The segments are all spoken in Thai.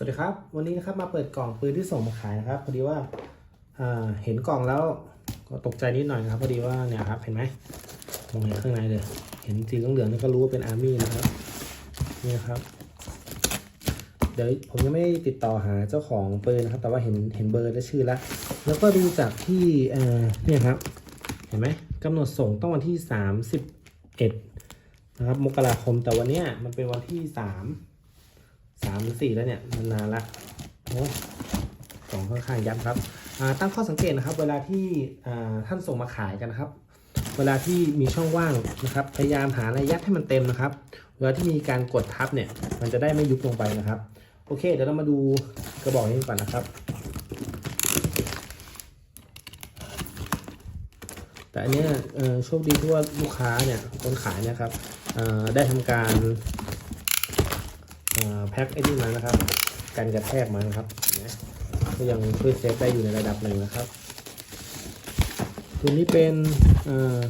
สวัสดีครับ วันนี้นะครับมาเปิดกล่องปืนที่ส่งมาขายนะครับ พอดีว่าเห็นกล่องแล้วก็ตกใจนิดหน่อยนะครับพอดีว่าเนี่ยครับเห็นไหมมองเห็นข้างในเลยเห็นสีเหลืองๆนี่ก็รู้ว่าเป็นอาร์มี่นะครับนี่นะครับเดี๋ยวผมยังไม่ได้ติดต่อหาเจ้าของปืนนะครับ แต่ว่าเห็นเห็นเบอร์และชื่อแล้วแล้วก็ดูจากที่เอ่อเนี่ยครับ เห็นไหมกำหนดส่งต้องวันที่ 31นะครับมกราคมแต่วันเนี้ยมันเป็นวันที่ 3 สามหรือสี่แล้วเนี่ยมันนานละโอ้สองข้างๆยับครับตั้งข้อสังเกตนะครับ เวลาที่ท่านส่งมาขายกันนะครับ เวลาที่มีช่องว่างนะครับ พยายามหาอะยัดให้มันเต็มนะครับ เวลาที่มีการกดทับเนี่ย มันจะได้ไม่ยุบลงไปนะครับ โอเค เดี๋ยวเรามาดูกระบอกนี้ก่อนนะครับ แต่อันนี้โชคดีที่ว่าลูกค้าเนี่ยคนขายเนี่ยครับได้ทำการ แพ็คไอ้นี่มานะครับ กันกระแทกมานะครับนไหมก็ยังช่วยเซฟได้อยู่ในระดับหนึ่งนะครับ ตัวนี้เป็นอ่า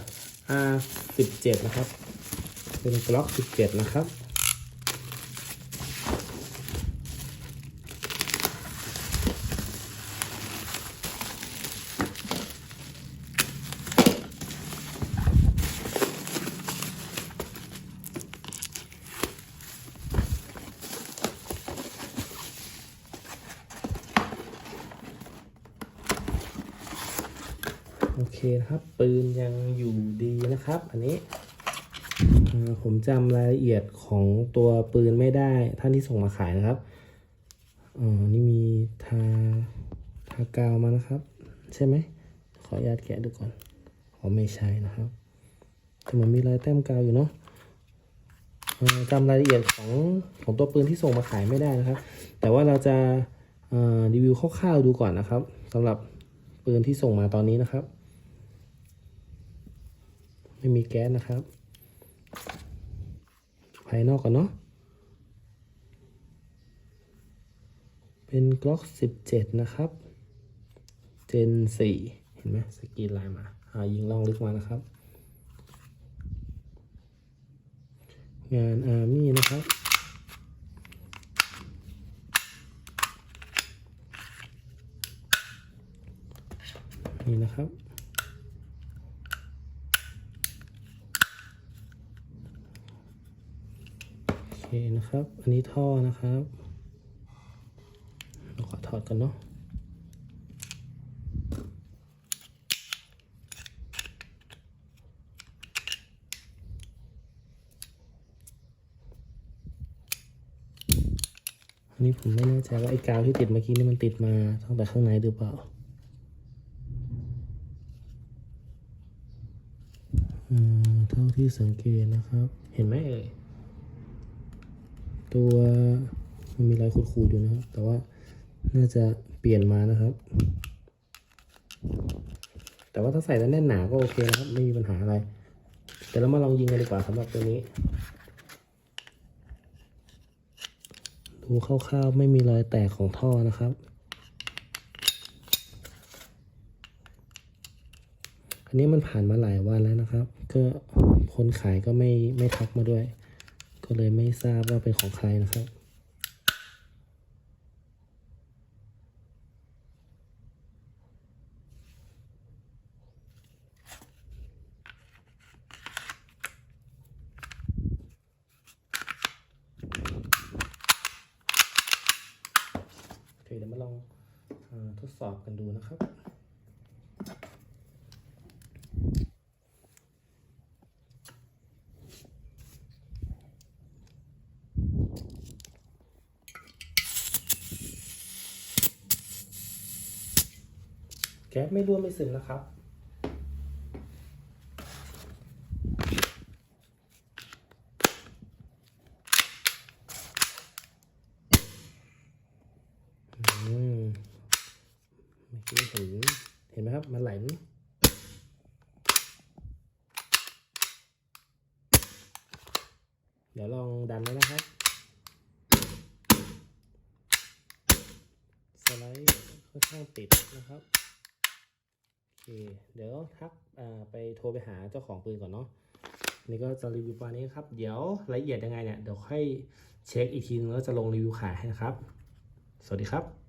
R17 นะครับ เป็นกล็อก17 นะครับ โอเคนะครับ ปืนยังอยู่ดีนะครับ อันนี้ผมจำรายละเอียดของตัวปืนไม่ได้ท่านที่ส่งมาขายนะครับอ๋อนี่มีทาทากาวมานะครับ ใช่ไหมขออนุญาตแกะดูก่อนอ๋อไม่ใช่นะครับแต่มันมีรอยแต้มกาวอยู่เนาะจำรายละเอียดของของตัวปืนที่ส่งมาขายไม่ได้นะครับ แต่ว่าเราจะอ่อรีวิวคร่าวๆดูก่อนนะครับสำหรับปืนที่ส่งมาตอนนี้นะครับ ไม่มีแก๊สนะครับ ภายนอกก่อนเนาะ เป็น Glock 17 นะครับ Gen 4เห็นไหมสกีนลายมาอ่ายิงล่องลึกมานะครับ งานอาร์มี่นะครับนี่นะครับ เคนะครับ อันนี้ท่อนะครับเราขอถอดกันเนาะอันนี้ผมไม่แน่ใจว่าไอ้กาวที่ติดเมื่อกี้นี่มันติดมาตั้งแต่ข้างในหรือเปล่าอืมเท่าที่สังเกตนะครับ เห็นไหมเอ่ย ตัวมันมีรอยขูดๆอยู่นะครับ แต่ว่าน่าจะเปลี่ยนมานะครับ แต่ว่าถ้าใส่แล้วแน่นหนาก็โอเคนะครับ ไม่มีปัญหาอะไรเดี๋ยวเรามาลองยิงกันดีกว่าสำหรับตัวนี้ ดูคร่าวๆไม่มีรอยแตกของท่อนะครับอันนี้มันผ่านมาหลายวันแล้วนะครับ ก็คนขายก็ไม่ไม่ทักมาด้วย ก็เลยไม่ทราบว่าเป็นของใครนะครับ โอเคเดี๋ยวมาลองอทดสอบกันดูนะครับ แก๊สไม่รั่วไม่ซึมนะครับ อืมเมื่อกี้เห็นเห็นไหมครับ มันไหลเดี๋ยวลองดันไว้นะครับ สไลด์ค่อนข้างติดนะครับ เคเดี๋ยวทักไปโทรไปหาเจ้าของปืนก่อนเนาะนี่ก็จะรีวิวประมาณนี้ครับ เดี๋ยวรายละเอียดยังไงเนี่ย เดี๋ยวค่อยเช็คอีกทีนึงแล้วจะลงรีวิวขายให้นะครับ สวัสดีครับ